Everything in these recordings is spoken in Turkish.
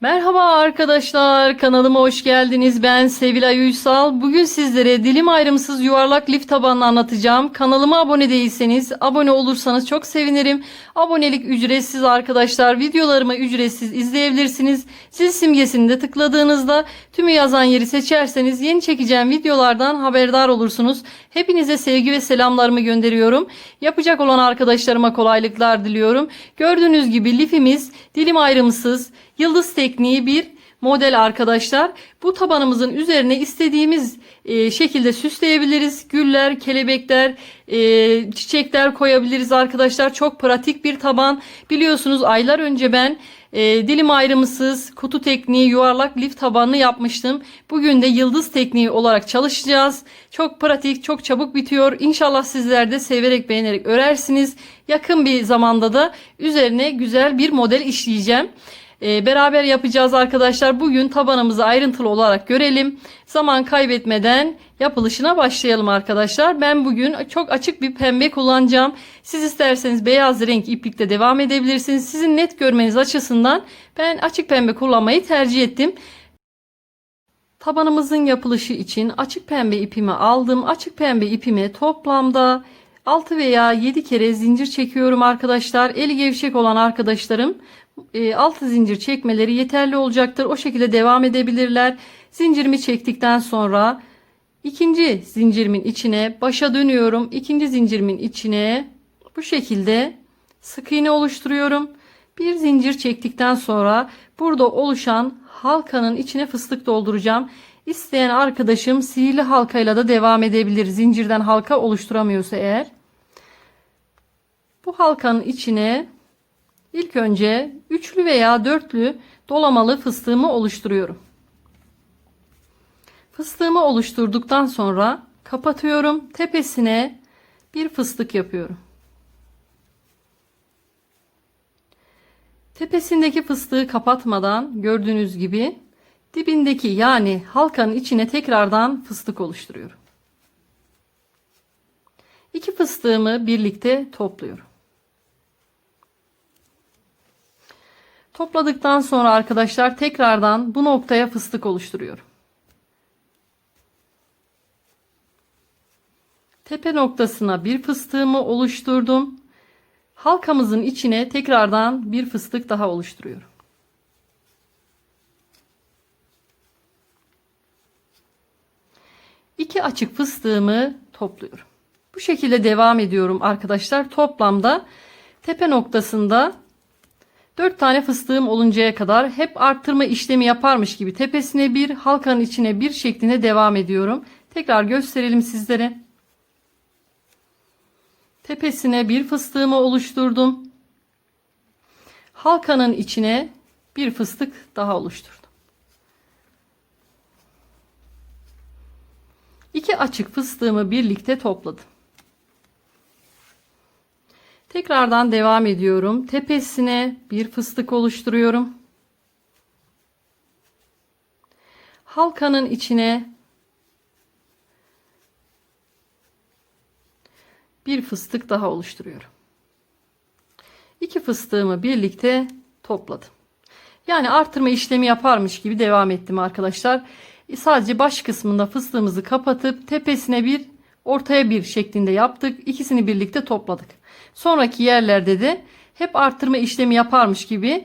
Merhaba arkadaşlar, kanalıma hoş geldiniz. Ben Sevilay Uysal. Bugün sizlere dilim ayrımsız yuvarlak lif tabanını anlatacağım. Kanalıma abone değilseniz, abone olursanız çok sevinirim. Abonelik ücretsiz arkadaşlar. Videolarımı ücretsiz izleyebilirsiniz. Zil simgesini de tıkladığınızda tümü yazan yeri seçerseniz yeni çekeceğim videolardan haberdar olursunuz. Hepinize sevgi ve selamlarımı gönderiyorum. Yapacak olan arkadaşlarıma kolaylıklar diliyorum. Gördüğünüz gibi lifimiz dilim ayrımsız, Yıldız tekniği bir model arkadaşlar. Bu tabanımızın üzerine istediğimiz e, şekilde süsleyebiliriz. Güller, kelebekler, e, çiçekler koyabiliriz arkadaşlar. Çok pratik bir taban. Biliyorsunuz aylar önce ben e, dilim ayrımsız kutu tekniği yuvarlak lif tabanını yapmıştım. Bugün de yıldız tekniği olarak çalışacağız. Çok pratik, çok çabuk bitiyor. İnşallah sizler de severek beğenerek örersiniz. Yakın bir zamanda da üzerine güzel bir model işleyeceğim. Ee, beraber yapacağız arkadaşlar. Bugün tabanımızı ayrıntılı olarak görelim. Zaman kaybetmeden yapılışına başlayalım arkadaşlar. Ben bugün çok açık bir pembe kullanacağım. Siz isterseniz beyaz renk iplikte devam edebilirsiniz. Sizin net görmeniz açısından ben açık pembe kullanmayı tercih ettim. Tabanımızın yapılışı için açık pembe ipimi aldım. Açık pembe ipime toplamda 6 veya 7 kere zincir çekiyorum arkadaşlar. Eli gevşek olan arkadaşlarım 6 zincir çekmeleri yeterli olacaktır. O şekilde devam edebilirler. Zincirimi çektikten sonra ikinci zincirimin içine başa dönüyorum. İkinci zincirimin içine bu şekilde sık iğne oluşturuyorum. Bir zincir çektikten sonra burada oluşan halkanın içine fıstık dolduracağım. İsteyen arkadaşım sihirli halkayla da devam edebilir. Zincirden halka oluşturamıyorsa eğer. Bu halkanın içine ilk önce üçlü veya dörtlü dolamalı fıstığımı oluşturuyorum. Fıstığımı oluşturduktan sonra kapatıyorum. Tepesine bir fıstık yapıyorum. Tepesindeki fıstığı kapatmadan gördüğünüz gibi dibindeki yani halkanın içine tekrardan fıstık oluşturuyorum. İki fıstığımı birlikte topluyorum. Topladıktan sonra arkadaşlar tekrardan bu noktaya fıstık oluşturuyorum. Tepe noktasına bir fıstığımı oluşturdum. Halkamızın içine tekrardan bir fıstık daha oluşturuyorum. İki açık fıstığımı topluyorum. Bu şekilde devam ediyorum arkadaşlar. Toplamda tepe noktasında 4 tane fıstığım oluncaya kadar hep arttırma işlemi yaparmış gibi tepesine bir halkanın içine bir şeklinde devam ediyorum. Tekrar gösterelim sizlere. Tepesine bir fıstığımı oluşturdum. Halkanın içine bir fıstık daha oluşturdum. İki açık fıstığımı birlikte topladım. Tekrardan devam ediyorum. Tepesine bir fıstık oluşturuyorum. Halkanın içine bir fıstık daha oluşturuyorum. İki fıstığımı birlikte topladım. Yani artırma işlemi yaparmış gibi devam ettim arkadaşlar. Sadece baş kısmında fıstığımızı kapatıp tepesine bir ortaya bir şeklinde yaptık. İkisini birlikte topladık. Sonraki yerlerde de hep arttırma işlemi yaparmış gibi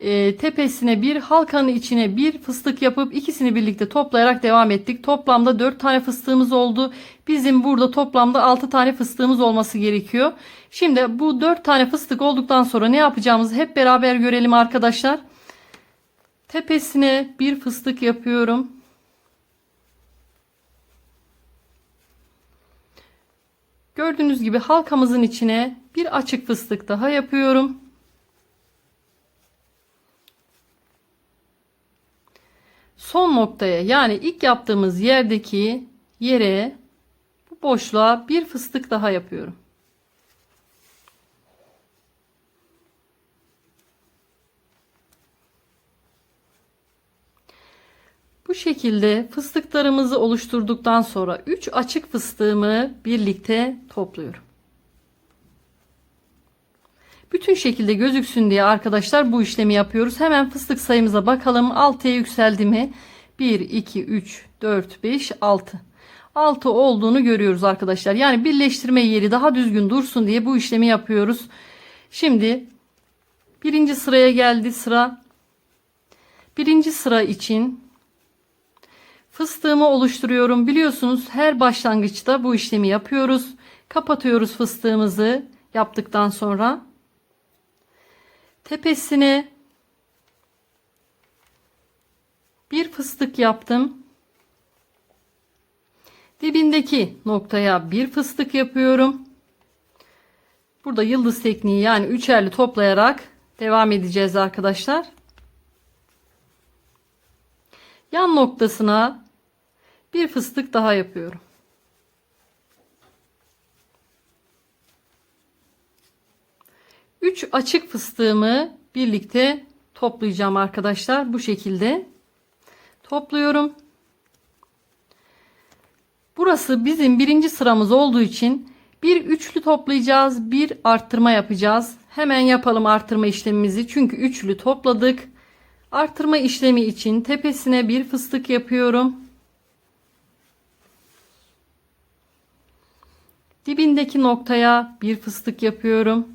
e, tepesine bir halkanın içine bir fıstık yapıp ikisini birlikte toplayarak devam ettik. Toplamda 4 tane fıstığımız oldu. Bizim burada toplamda 6 tane fıstığımız olması gerekiyor. Şimdi bu 4 tane fıstık olduktan sonra ne yapacağımızı hep beraber görelim arkadaşlar. Tepesine bir fıstık yapıyorum. Gördüğünüz gibi halkamızın içine bir açık fıstık daha yapıyorum. Son noktaya yani ilk yaptığımız yerdeki yere bu boşluğa bir fıstık daha yapıyorum. Bu şekilde fıstıklarımızı oluşturduktan sonra 3 açık fıstığımı birlikte topluyorum. Bütün şekilde gözüksün diye arkadaşlar bu işlemi yapıyoruz. Hemen fıstık sayımıza bakalım. 6'ya yükseldi mi? 1, 2, 3, 4, 5, 6. 6 olduğunu görüyoruz arkadaşlar. Yani birleştirme yeri daha düzgün dursun diye bu işlemi yapıyoruz. Şimdi birinci sıraya geldi sıra. Birinci sıra için fıstığımı oluşturuyorum. Biliyorsunuz her başlangıçta bu işlemi yapıyoruz. Kapatıyoruz fıstığımızı yaptıktan sonra. Tepesine bir fıstık yaptım. Dibindeki noktaya bir fıstık yapıyorum. Burada yıldız tekniği yani üçerli toplayarak devam edeceğiz arkadaşlar. Yan noktasına bir fıstık daha yapıyorum. Üç açık fıstığımı birlikte toplayacağım arkadaşlar. Bu şekilde topluyorum. Burası bizim birinci sıramız olduğu için bir üçlü toplayacağız. Bir arttırma yapacağız. Hemen yapalım arttırma işlemimizi. Çünkü üçlü topladık. Artırma işlemi için tepesine bir fıstık yapıyorum. Dibindeki noktaya bir fıstık yapıyorum.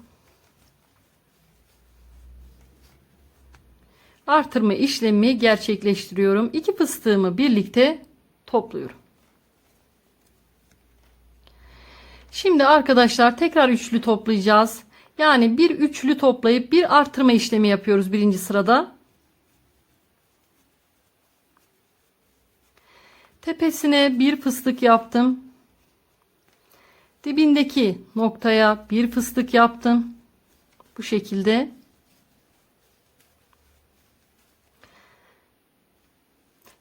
Artırma işlemi gerçekleştiriyorum. İki fıstığımı birlikte topluyorum. Şimdi arkadaşlar tekrar üçlü toplayacağız. Yani bir üçlü toplayıp bir artırma işlemi yapıyoruz birinci sırada. Tepesine bir fıstık yaptım. Dibindeki noktaya bir fıstık yaptım. Bu şekilde.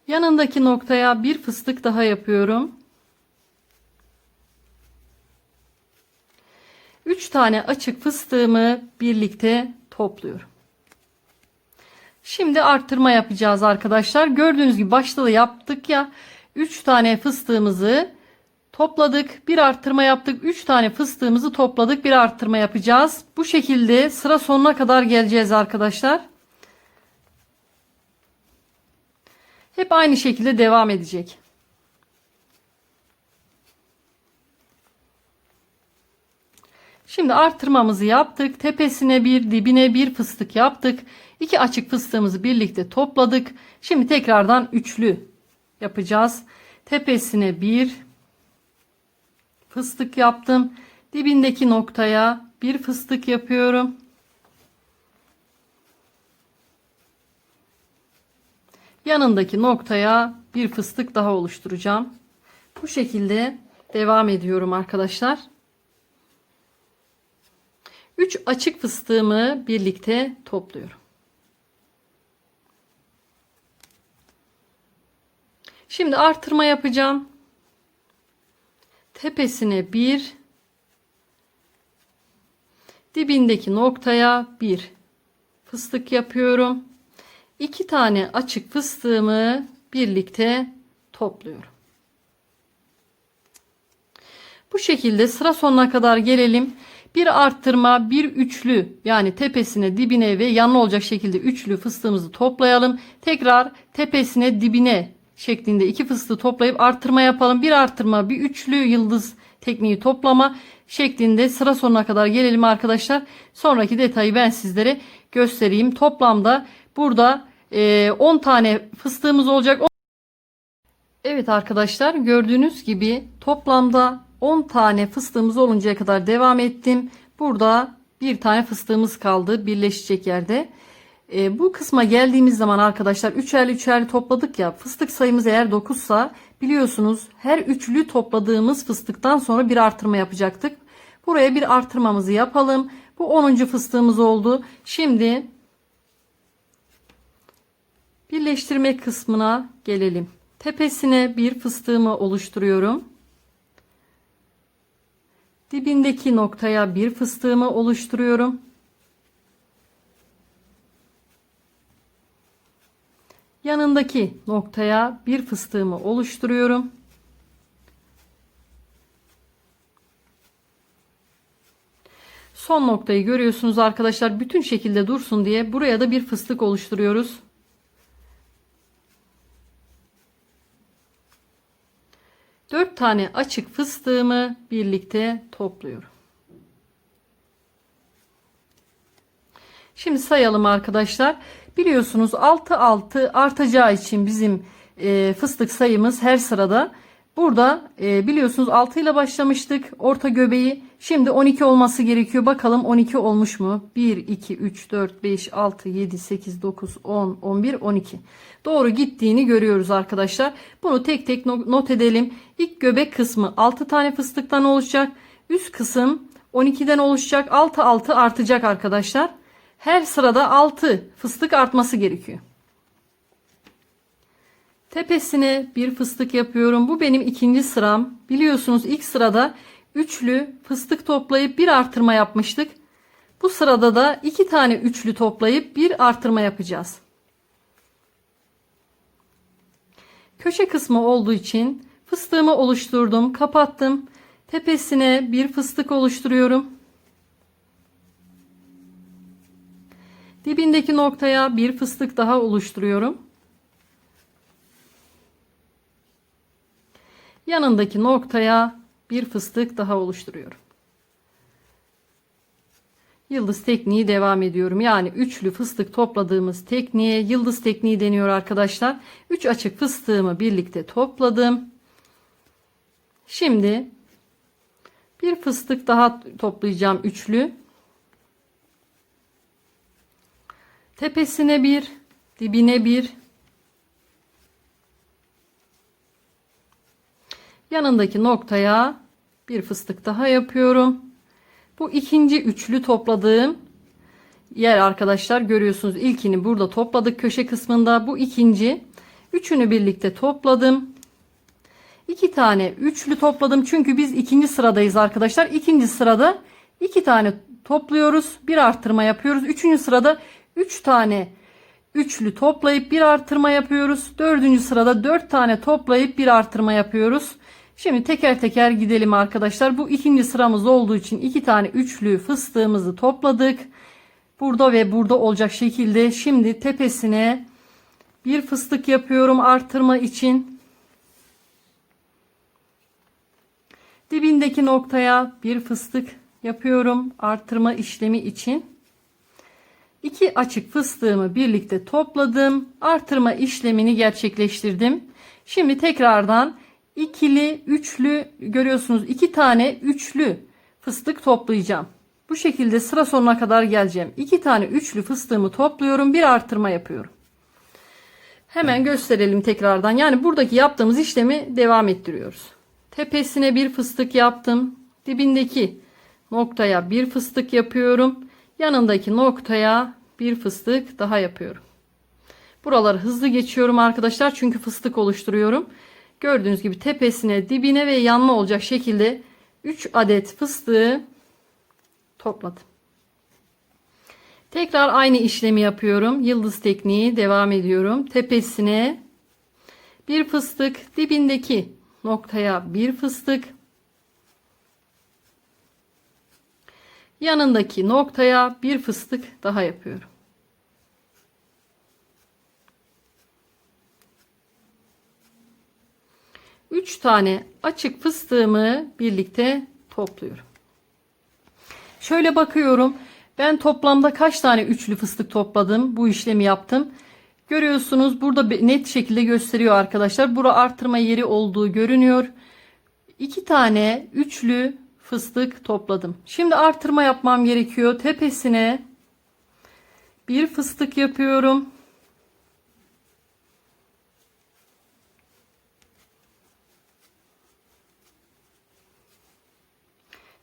Yanındaki noktaya bir fıstık daha yapıyorum. 3 tane açık fıstığımı birlikte topluyorum. Şimdi arttırma yapacağız arkadaşlar. Gördüğünüz gibi başta da yaptık ya. 3 tane fıstığımızı topladık. Bir arttırma yaptık. 3 tane fıstığımızı topladık. Bir arttırma yapacağız. Bu şekilde sıra sonuna kadar geleceğiz arkadaşlar. Hep aynı şekilde devam edecek. Şimdi artırmamızı yaptık. Tepesine bir, dibine bir fıstık yaptık. İki açık fıstığımızı birlikte topladık. Şimdi tekrardan üçlü yapacağız. Tepesine bir fıstık yaptım. Dibindeki noktaya bir fıstık yapıyorum. Yanındaki noktaya bir fıstık daha oluşturacağım. Bu şekilde devam ediyorum arkadaşlar. 3 açık fıstığımı birlikte topluyorum. Şimdi artırma yapacağım. Tepesine bir, dibindeki noktaya bir fıstık yapıyorum. İki tane açık fıstığımı birlikte topluyorum. Bu şekilde sıra sonuna kadar gelelim. Bir arttırma, bir üçlü yani tepesine, dibine ve yanına olacak şekilde üçlü fıstığımızı toplayalım. Tekrar tepesine, dibine şeklinde iki fıstığı toplayıp arttırma yapalım. Bir arttırma, bir üçlü yıldız tekniği toplama şeklinde sıra sonuna kadar gelelim arkadaşlar. Sonraki detayı ben sizlere göstereyim. Toplamda burada 10 e, tane fıstığımız olacak. Evet arkadaşlar gördüğünüz gibi toplamda 10 tane fıstığımız oluncaya kadar devam ettim. Burada bir tane fıstığımız kaldı birleşecek yerde. E, bu kısma geldiğimiz zaman arkadaşlar üçerli üçerli topladık ya fıstık sayımız eğer 9 sa biliyorsunuz her üçlü topladığımız fıstıktan sonra bir artırma yapacaktık. Buraya bir artırmamızı yapalım. Bu 10. fıstığımız oldu. Şimdi birleştirme kısmına gelelim. Tepesine bir fıstığımı oluşturuyorum. Dibindeki noktaya bir fıstığımı oluşturuyorum. Yanındaki noktaya bir fıstığımı oluşturuyorum. Son noktayı görüyorsunuz arkadaşlar. Bütün şekilde dursun diye buraya da bir fıstık oluşturuyoruz. Dört tane açık fıstığımı birlikte topluyorum. Şimdi sayalım arkadaşlar. Biliyorsunuz 6 6 artacağı için bizim e, fıstık sayımız her sırada. Burada e, biliyorsunuz 6 ile başlamıştık orta göbeği. Şimdi 12 olması gerekiyor. Bakalım 12 olmuş mu? 1, 2, 3, 4, 5, 6, 7, 8, 9, 10, 11, 12. Doğru gittiğini görüyoruz arkadaşlar. Bunu tek tek not edelim. İlk göbek kısmı 6 tane fıstıktan oluşacak. Üst kısım 12'den oluşacak. 6 6 artacak arkadaşlar. Her sırada 6 fıstık artması gerekiyor. Tepesine bir fıstık yapıyorum. Bu benim ikinci sıram. Biliyorsunuz ilk sırada üçlü fıstık toplayıp bir artırma yapmıştık. Bu sırada da iki tane üçlü toplayıp bir artırma yapacağız. Köşe kısmı olduğu için fıstığımı oluşturdum, kapattım. Tepesine bir fıstık oluşturuyorum. Dibindeki noktaya bir fıstık daha oluşturuyorum. Yanındaki noktaya bir fıstık daha oluşturuyorum. Yıldız tekniği devam ediyorum. Yani üçlü fıstık topladığımız tekniğe yıldız tekniği deniyor arkadaşlar. Üç açık fıstığımı birlikte topladım. Şimdi bir fıstık daha toplayacağım üçlü. Tepesine bir, dibine bir. Yanındaki noktaya bir fıstık daha yapıyorum. Bu ikinci üçlü topladığım yer arkadaşlar görüyorsunuz. İlkini burada topladık köşe kısmında. Bu ikinci. Üçünü birlikte topladım. İki tane üçlü topladım. Çünkü biz ikinci sıradayız arkadaşlar. İkinci sırada iki tane topluyoruz. Bir artırma yapıyoruz. Üçüncü sırada üç tane üçlü toplayıp bir artırma yapıyoruz. Dördüncü sırada dört tane toplayıp bir artırma yapıyoruz. Şimdi teker teker gidelim arkadaşlar. Bu ikinci sıramız olduğu için iki tane üçlü fıstığımızı topladık. Burada ve burada olacak şekilde şimdi tepesine bir fıstık yapıyorum artırma için. Dibindeki noktaya bir fıstık yapıyorum artırma işlemi için. İki açık fıstığımı birlikte topladım. Artırma işlemini gerçekleştirdim. Şimdi tekrardan ikili, üçlü görüyorsunuz. iki tane üçlü fıstık toplayacağım. Bu şekilde sıra sonuna kadar geleceğim. iki tane üçlü fıstığımı topluyorum. Bir artırma yapıyorum. Hemen gösterelim tekrardan. Yani buradaki yaptığımız işlemi devam ettiriyoruz. Tepesine bir fıstık yaptım. Dibindeki noktaya bir fıstık yapıyorum. Yanındaki noktaya bir fıstık daha yapıyorum. Buraları hızlı geçiyorum arkadaşlar. Çünkü fıstık oluşturuyorum. Gördüğünüz gibi tepesine, dibine ve yanma olacak şekilde 3 adet fıstığı topladım. Tekrar aynı işlemi yapıyorum. Yıldız tekniği devam ediyorum. Tepesine bir fıstık, dibindeki noktaya bir fıstık. Yanındaki noktaya bir fıstık daha yapıyorum. 3 tane açık fıstığımı birlikte topluyorum. Şöyle bakıyorum. Ben toplamda kaç tane üçlü fıstık topladım? Bu işlemi yaptım. Görüyorsunuz burada net şekilde gösteriyor arkadaşlar. Bura artırma yeri olduğu görünüyor. 2 tane üçlü fıstık topladım. Şimdi artırma yapmam gerekiyor. Tepesine bir fıstık yapıyorum.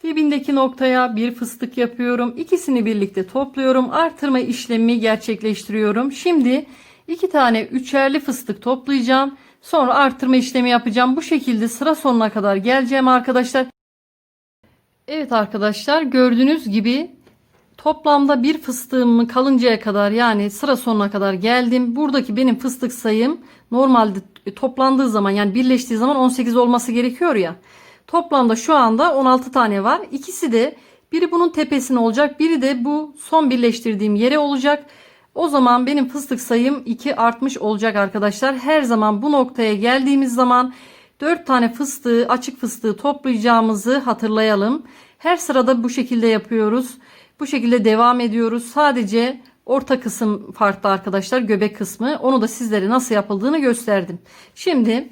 Dibindeki noktaya bir fıstık yapıyorum. İkisini birlikte topluyorum. Artırma işlemi gerçekleştiriyorum. Şimdi iki tane üçerli fıstık toplayacağım. Sonra artırma işlemi yapacağım. Bu şekilde sıra sonuna kadar geleceğim arkadaşlar. Evet arkadaşlar gördüğünüz gibi toplamda bir fıstığımı kalıncaya kadar yani sıra sonuna kadar geldim. Buradaki benim fıstık sayım normalde toplandığı zaman yani birleştiği zaman 18 olması gerekiyor ya. Toplamda şu anda 16 tane var. İkisi de Biri bunun tepesine olacak. Biri de bu son birleştirdiğim yere olacak. O zaman benim fıstık sayım 2 artmış olacak arkadaşlar. Her zaman bu noktaya geldiğimiz zaman 4 tane fıstığı açık fıstığı toplayacağımızı hatırlayalım. Her sırada bu şekilde yapıyoruz. Bu şekilde devam ediyoruz. Sadece orta kısım farklı arkadaşlar. Göbek kısmı. Onu da sizlere nasıl yapıldığını gösterdim. Şimdi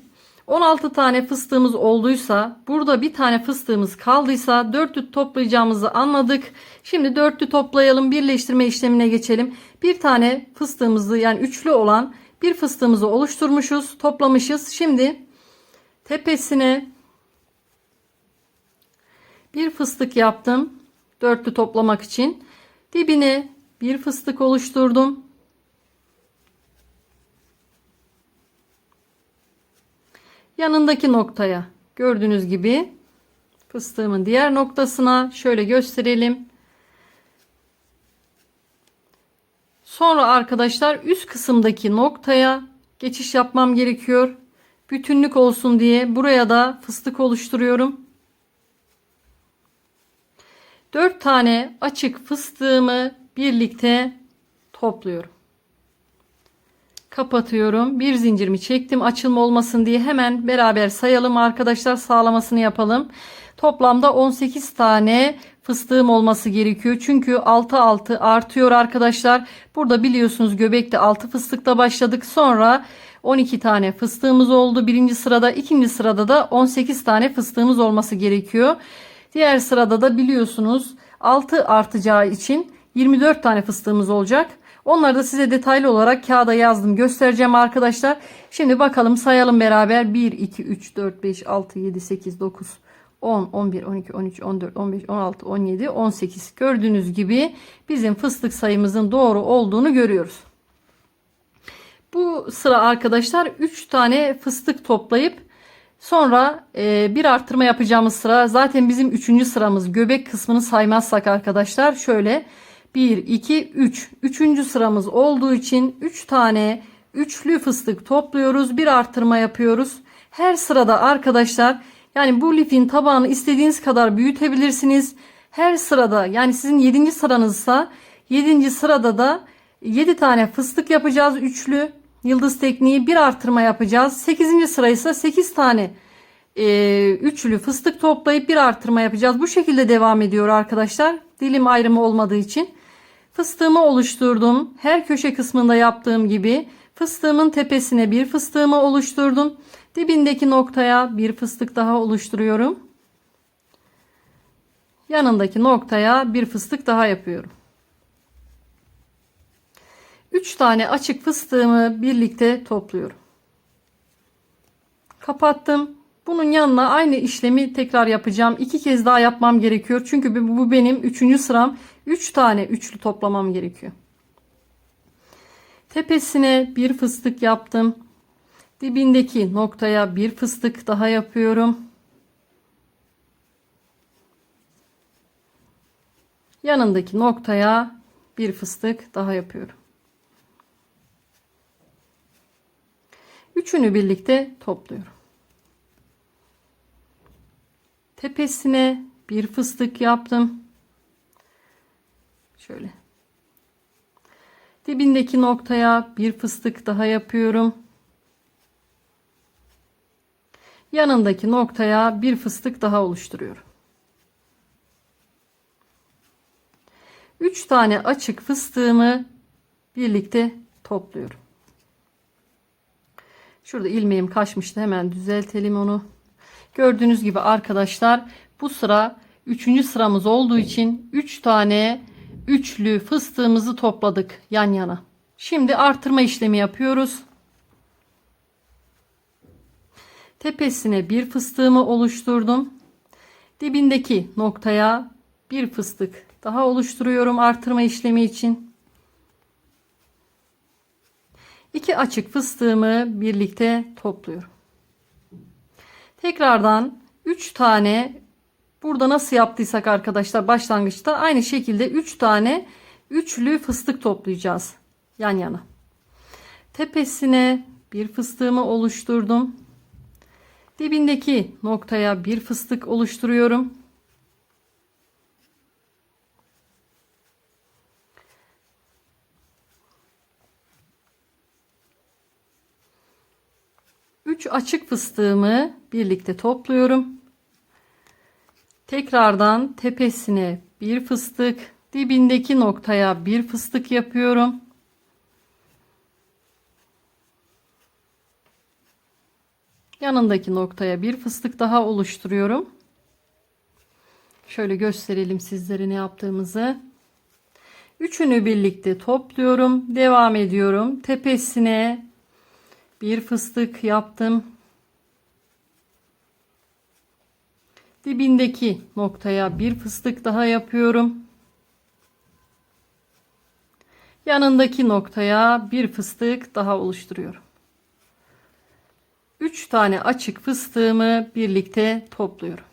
16 tane fıstığımız olduysa burada bir tane fıstığımız kaldıysa dörtlü toplayacağımızı anladık. Şimdi dörtlü toplayalım birleştirme işlemine geçelim. Bir tane fıstığımızı yani üçlü olan bir fıstığımızı oluşturmuşuz toplamışız. Şimdi tepesine bir fıstık yaptım. Dörtlü toplamak için. Dibine bir fıstık oluşturdum. yanındaki noktaya gördüğünüz gibi fıstığımın diğer noktasına şöyle gösterelim. Sonra arkadaşlar üst kısımdaki noktaya geçiş yapmam gerekiyor. Bütünlük olsun diye buraya da fıstık oluşturuyorum. 4 tane açık fıstığımı birlikte topluyorum kapatıyorum. Bir zincirimi çektim açılma olmasın diye hemen beraber sayalım arkadaşlar sağlamasını yapalım. Toplamda 18 tane fıstığım olması gerekiyor. Çünkü 6 6 artıyor arkadaşlar. Burada biliyorsunuz göbekte 6 fıstıkla başladık. Sonra 12 tane fıstığımız oldu. Birinci sırada ikinci sırada da 18 tane fıstığımız olması gerekiyor. Diğer sırada da biliyorsunuz 6 artacağı için 24 tane fıstığımız olacak. Onları da size detaylı olarak kağıda yazdım göstereceğim arkadaşlar. Şimdi bakalım sayalım beraber. 1, 2, 3, 4, 5, 6, 7, 8, 9, 10, 11, 12, 13, 14, 15, 16, 17, 18. Gördüğünüz gibi bizim fıstık sayımızın doğru olduğunu görüyoruz. Bu sıra arkadaşlar 3 tane fıstık toplayıp sonra e, bir arttırma yapacağımız sıra zaten bizim 3. sıramız göbek kısmını saymazsak arkadaşlar şöyle 1, 2, 3. Üçüncü sıramız olduğu için 3 tane üçlü fıstık topluyoruz. Bir arttırma yapıyoruz. Her sırada arkadaşlar yani bu lifin tabağını istediğiniz kadar büyütebilirsiniz. Her sırada yani sizin 7. sıranızsa 7. sırada da 7 tane fıstık yapacağız üçlü. Yıldız tekniği bir artırma yapacağız. 8. sıraysa 8 tane e, üçlü fıstık toplayıp bir artırma yapacağız. Bu şekilde devam ediyor arkadaşlar. Dilim ayrımı olmadığı için. Fıstığımı oluşturdum. Her köşe kısmında yaptığım gibi fıstığımın tepesine bir fıstığımı oluşturdum. Dibindeki noktaya bir fıstık daha oluşturuyorum. Yanındaki noktaya bir fıstık daha yapıyorum. 3 tane açık fıstığımı birlikte topluyorum. Kapattım. Bunun yanına aynı işlemi tekrar yapacağım. İki kez daha yapmam gerekiyor. Çünkü bu benim üçüncü sıram. Üç tane üçlü toplamam gerekiyor. Tepesine bir fıstık yaptım. Dibindeki noktaya bir fıstık daha yapıyorum. Yanındaki noktaya bir fıstık daha yapıyorum. Üçünü birlikte topluyorum. Tepesine bir fıstık yaptım. Şöyle. Dibindeki noktaya bir fıstık daha yapıyorum. Yanındaki noktaya bir fıstık daha oluşturuyorum. 3 tane açık fıstığımı birlikte topluyorum. Şurada ilmeğim kaçmıştı. Hemen düzeltelim onu. Gördüğünüz gibi arkadaşlar bu sıra 3. sıramız olduğu için 3 tane üçlü fıstığımızı topladık yan yana. Şimdi artırma işlemi yapıyoruz. Tepesine bir fıstığımı oluşturdum. Dibindeki noktaya bir fıstık daha oluşturuyorum artırma işlemi için. İki açık fıstığımı birlikte topluyorum. Tekrardan 3 tane burada nasıl yaptıysak arkadaşlar başlangıçta aynı şekilde 3 tane üçlü fıstık toplayacağız yan yana. Tepesine bir fıstığımı oluşturdum. Dibindeki noktaya bir fıstık oluşturuyorum. 3 açık fıstığımı birlikte topluyorum. Tekrardan tepesine bir fıstık, dibindeki noktaya bir fıstık yapıyorum. Yanındaki noktaya bir fıstık daha oluşturuyorum. Şöyle gösterelim sizlere ne yaptığımızı. Üçünü birlikte topluyorum. Devam ediyorum. Tepesine bir fıstık yaptım. Dibindeki noktaya bir fıstık daha yapıyorum. Yanındaki noktaya bir fıstık daha oluşturuyorum. 3 tane açık fıstığımı birlikte topluyorum.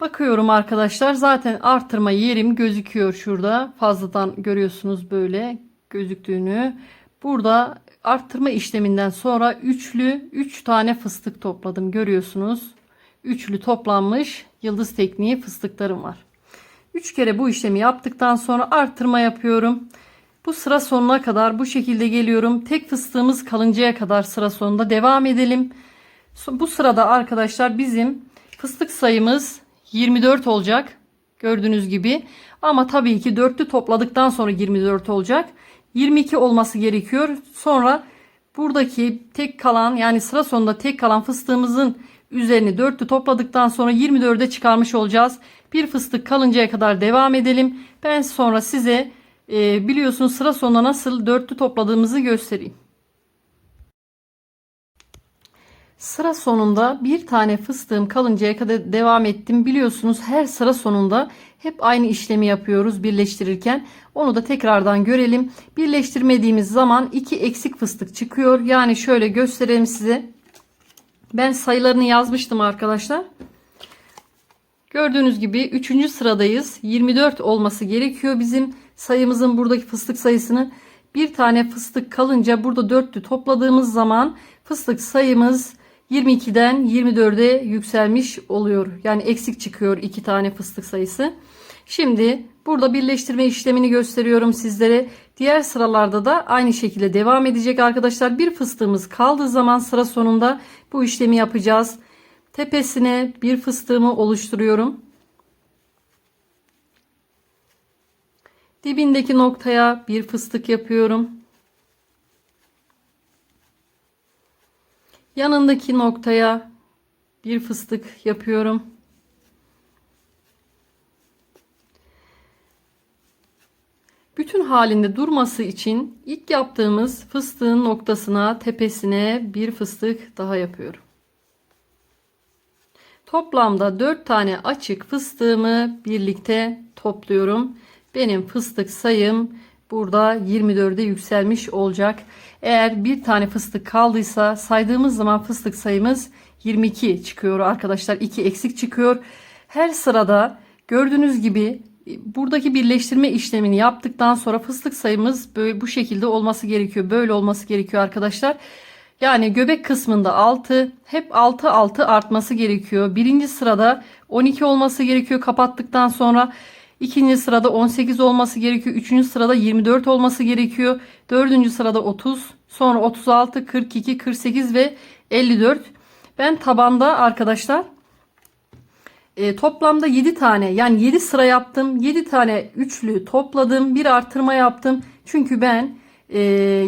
Bakıyorum arkadaşlar zaten artırma yerim gözüküyor şurada. Fazladan görüyorsunuz böyle gözüktüğünü. Burada arttırma işleminden sonra üçlü 3 üç tane fıstık topladım görüyorsunuz. Üçlü toplanmış yıldız tekniği fıstıklarım var. 3 kere bu işlemi yaptıktan sonra artırma yapıyorum. Bu sıra sonuna kadar bu şekilde geliyorum. Tek fıstığımız kalıncaya kadar sıra sonunda devam edelim. Bu sırada arkadaşlar bizim fıstık sayımız 24 olacak. Gördüğünüz gibi. Ama tabii ki dörtlü topladıktan sonra 24 olacak. 22 olması gerekiyor. Sonra buradaki tek kalan yani sıra sonunda tek kalan fıstığımızın üzerini dörtlü topladıktan sonra 24'e çıkarmış olacağız. Bir fıstık kalıncaya kadar devam edelim. Ben sonra size e, biliyorsunuz sıra sonunda nasıl dörtlü topladığımızı göstereyim. Sıra sonunda bir tane fıstığım kalıncaya kadar devam ettim. Biliyorsunuz her sıra sonunda hep aynı işlemi yapıyoruz birleştirirken. Onu da tekrardan görelim. Birleştirmediğimiz zaman iki eksik fıstık çıkıyor. Yani şöyle göstereyim size. Ben sayılarını yazmıştım arkadaşlar. Gördüğünüz gibi 3. sıradayız. 24 olması gerekiyor bizim sayımızın buradaki fıstık sayısını. Bir tane fıstık kalınca burada dörtlü topladığımız zaman fıstık sayımız 22'den 24'e yükselmiş oluyor. Yani eksik çıkıyor iki tane fıstık sayısı. Şimdi burada birleştirme işlemini gösteriyorum sizlere. Diğer sıralarda da aynı şekilde devam edecek arkadaşlar. Bir fıstığımız kaldığı zaman sıra sonunda bu işlemi yapacağız. Tepesine bir fıstığımı oluşturuyorum. Dibindeki noktaya bir fıstık yapıyorum. Yanındaki noktaya bir fıstık yapıyorum. Bütün halinde durması için ilk yaptığımız fıstığın noktasına, tepesine bir fıstık daha yapıyorum. Toplamda 4 tane açık fıstığımı birlikte topluyorum. Benim fıstık sayım burada 24'e yükselmiş olacak. Eğer bir tane fıstık kaldıysa saydığımız zaman fıstık sayımız 22 çıkıyor arkadaşlar. 2 eksik çıkıyor. Her sırada gördüğünüz gibi buradaki birleştirme işlemini yaptıktan sonra fıstık sayımız böyle bu şekilde olması gerekiyor. Böyle olması gerekiyor arkadaşlar. Yani göbek kısmında 6 hep 6 6 artması gerekiyor. Birinci sırada 12 olması gerekiyor kapattıktan sonra. İkinci sırada 18 olması gerekiyor. Üçüncü sırada 24 olması gerekiyor. Dördüncü sırada 30. Sonra 36, 42, 48 ve 54. Ben tabanda arkadaşlar e, toplamda 7 tane yani 7 sıra yaptım. 7 tane üçlü topladım. Bir artırma yaptım. Çünkü ben e,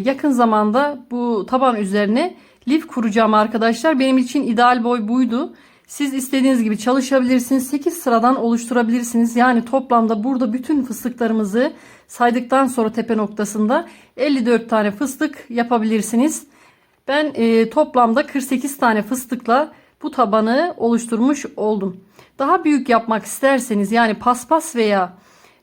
yakın zamanda bu taban üzerine lif kuracağım arkadaşlar. Benim için ideal boy buydu. Siz istediğiniz gibi çalışabilirsiniz. 8 sıradan oluşturabilirsiniz. Yani toplamda burada bütün fıstıklarımızı saydıktan sonra tepe noktasında 54 tane fıstık yapabilirsiniz. Ben e, toplamda 48 tane fıstıkla bu tabanı oluşturmuş oldum. Daha büyük yapmak isterseniz yani paspas veya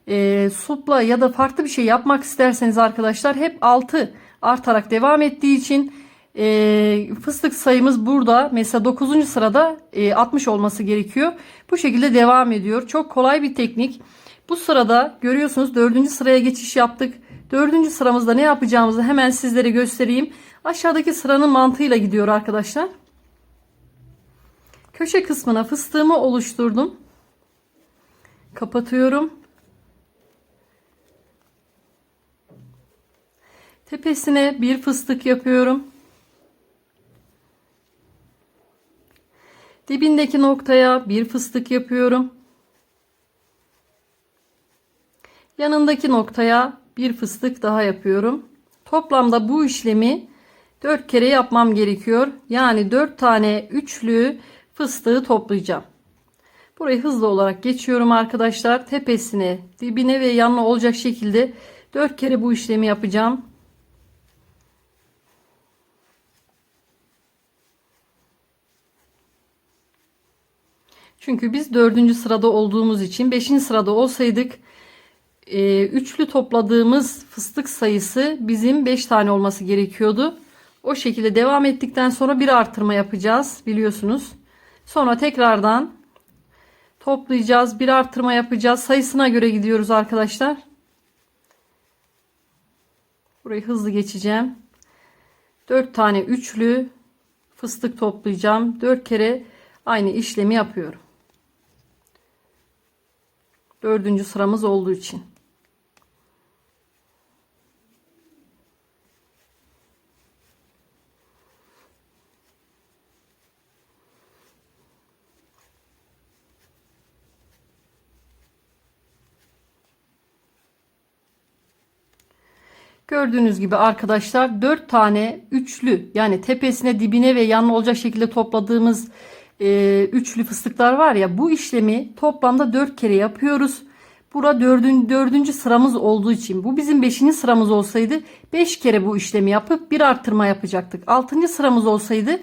e, supla ya da farklı bir şey yapmak isterseniz arkadaşlar hep 6 artarak devam ettiği için e, fıstık sayımız burada mesela 9. sırada e, 60 olması gerekiyor. Bu şekilde devam ediyor. Çok kolay bir teknik. Bu sırada görüyorsunuz 4. sıraya geçiş yaptık. 4. sıramızda ne yapacağımızı hemen sizlere göstereyim. Aşağıdaki sıranın mantığıyla gidiyor arkadaşlar. Köşe kısmına fıstığımı oluşturdum. Kapatıyorum. Tepesine bir fıstık yapıyorum. Dibindeki noktaya bir fıstık yapıyorum. Yanındaki noktaya bir fıstık daha yapıyorum. Toplamda bu işlemi 4 kere yapmam gerekiyor. Yani 4 tane üçlü fıstığı toplayacağım. Burayı hızlı olarak geçiyorum arkadaşlar. Tepesine, dibine ve yanına olacak şekilde 4 kere bu işlemi yapacağım. Çünkü biz dördüncü sırada olduğumuz için beşinci sırada olsaydık e, üçlü topladığımız fıstık sayısı bizim 5 tane olması gerekiyordu. O şekilde devam ettikten sonra bir artırma yapacağız biliyorsunuz. Sonra tekrardan toplayacağız. Bir artırma yapacağız. Sayısına göre gidiyoruz arkadaşlar. Burayı hızlı geçeceğim. 4 tane üçlü fıstık toplayacağım. 4 kere aynı işlemi yapıyorum. Dördüncü sıramız olduğu için. Gördüğünüz gibi arkadaşlar 4 tane üçlü yani tepesine dibine ve yanına olacak şekilde topladığımız e, üçlü fıstıklar var ya bu işlemi toplamda 4 kere yapıyoruz. Bura dördüncü, dördüncü sıramız olduğu için bu bizim beşinci sıramız olsaydı 5 kere bu işlemi yapıp bir artırma yapacaktık. Altıncı sıramız olsaydı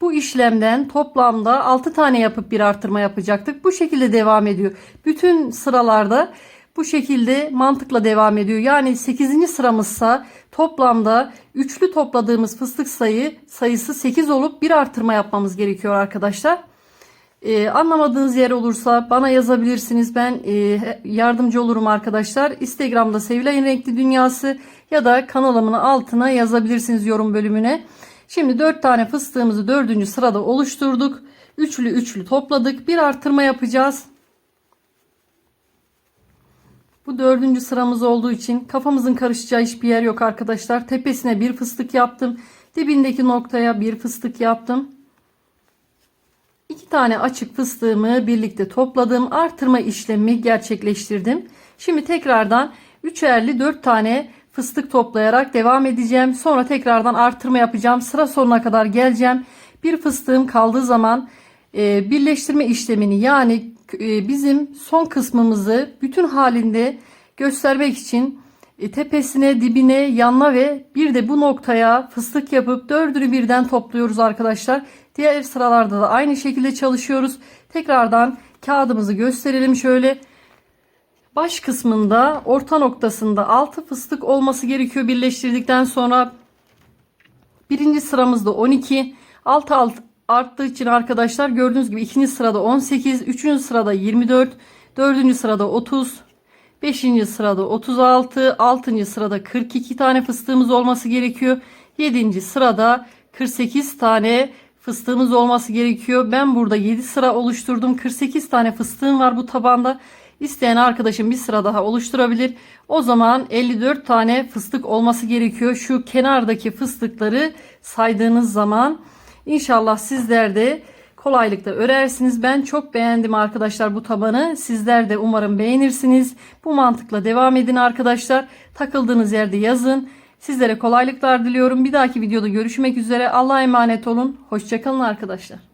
bu işlemden toplamda 6 tane yapıp bir artırma yapacaktık. Bu şekilde devam ediyor. Bütün sıralarda bu şekilde mantıkla devam ediyor. Yani 8. sıramızsa toplamda üçlü topladığımız fıstık sayı sayısı 8 olup bir artırma yapmamız gerekiyor arkadaşlar. Ee, anlamadığınız yer olursa bana yazabilirsiniz. Ben e, yardımcı olurum arkadaşlar. Instagram'da Sevilay'ın Renkli Dünyası ya da kanalımın altına yazabilirsiniz yorum bölümüne. Şimdi 4 tane fıstığımızı 4. sırada oluşturduk. Üçlü üçlü topladık. Bir artırma yapacağız. Bu dördüncü sıramız olduğu için kafamızın karışacağı hiçbir yer yok arkadaşlar. Tepesine bir fıstık yaptım. Dibindeki noktaya bir fıstık yaptım. İki tane açık fıstığımı birlikte topladım. Artırma işlemi gerçekleştirdim. Şimdi tekrardan üçerli dört tane fıstık toplayarak devam edeceğim. Sonra tekrardan artırma yapacağım. Sıra sonuna kadar geleceğim. Bir fıstığım kaldığı zaman e, birleştirme işlemini yani bizim son kısmımızı bütün halinde göstermek için e, tepesine, dibine, yanına ve bir de bu noktaya fıstık yapıp dördünü birden topluyoruz arkadaşlar. Diğer sıralarda da aynı şekilde çalışıyoruz. Tekrardan kağıdımızı gösterelim şöyle. Baş kısmında orta noktasında 6 fıstık olması gerekiyor birleştirdikten sonra. Birinci sıramızda 12. 6 alt arttığı için arkadaşlar gördüğünüz gibi ikinci sırada 18, üçüncü sırada 24, dördüncü sırada 30, beşinci sırada 36, altıncı sırada 42 tane fıstığımız olması gerekiyor. Yedinci sırada 48 tane fıstığımız olması gerekiyor. Ben burada 7 sıra oluşturdum. 48 tane fıstığım var bu tabanda. İsteyen arkadaşım bir sıra daha oluşturabilir. O zaman 54 tane fıstık olması gerekiyor. Şu kenardaki fıstıkları saydığınız zaman İnşallah sizler de kolaylıkla örersiniz. Ben çok beğendim arkadaşlar bu tabanı. Sizler de umarım beğenirsiniz. Bu mantıkla devam edin arkadaşlar. Takıldığınız yerde yazın. Sizlere kolaylıklar diliyorum. Bir dahaki videoda görüşmek üzere. Allah'a emanet olun. Hoşçakalın arkadaşlar.